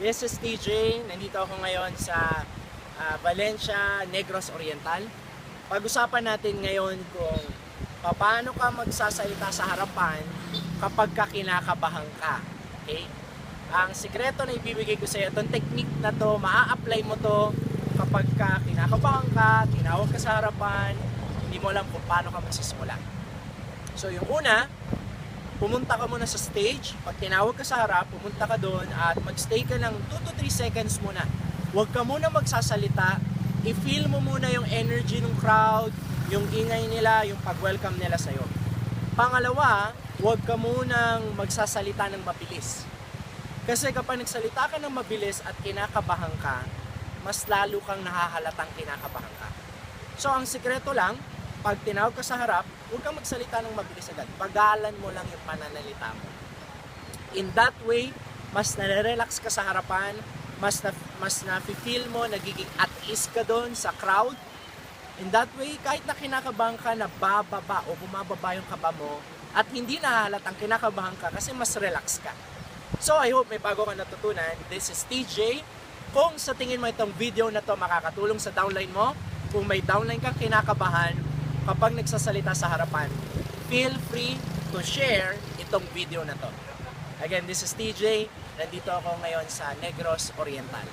This is TJ. Nandito ako ngayon sa ah, Valencia, Negros Oriental. Pag-usapan natin ngayon kung paano ka magsasalita sa harapan kapag ka kinakabahan ka. Okay? Ang sikreto na ibibigay ko sa iyo, itong technique na to, maa-apply mo to kapag ka kinakabahan ka, tinawag ka sa harapan, hindi mo alam kung paano ka magsisimula. So yung una, pumunta ka muna sa stage, pag tinawag ka sa harap, pumunta ka doon at magstay ka ng 2 to 3 seconds muna. Huwag ka muna magsasalita, i-feel mo muna yung energy ng crowd, yung ingay nila, yung pag-welcome nila sa'yo. Pangalawa, huwag ka munang magsasalita ng mabilis. Kasi kapag nagsalita ka ng mabilis at kinakabahan ka, mas lalo kang nahahalatang kinakabahan ka. So ang sikreto lang, pag tinawag ka sa harap, huwag kang magsalita ng mabilis agad. Pagalan mo lang yung pananalita mo. In that way, mas nare-relax ka sa harapan, mas na, mas na-feel mo, nagiging at ease ka doon sa crowd. In that way, kahit na kinakabahan ka, nabababa o bumababa yung kaba mo at hindi nahahalatang kinakabahan ka kasi mas relax ka. So I hope may bago ka natutunan. This is TJ. Kung sa tingin mo itong video na to makakatulong sa downline mo, kung may downline kang kinakabahan kapag nagsasalita sa harapan, feel free to share itong video na to. Again, this is TJ. Nandito ako ngayon sa Negros Oriental.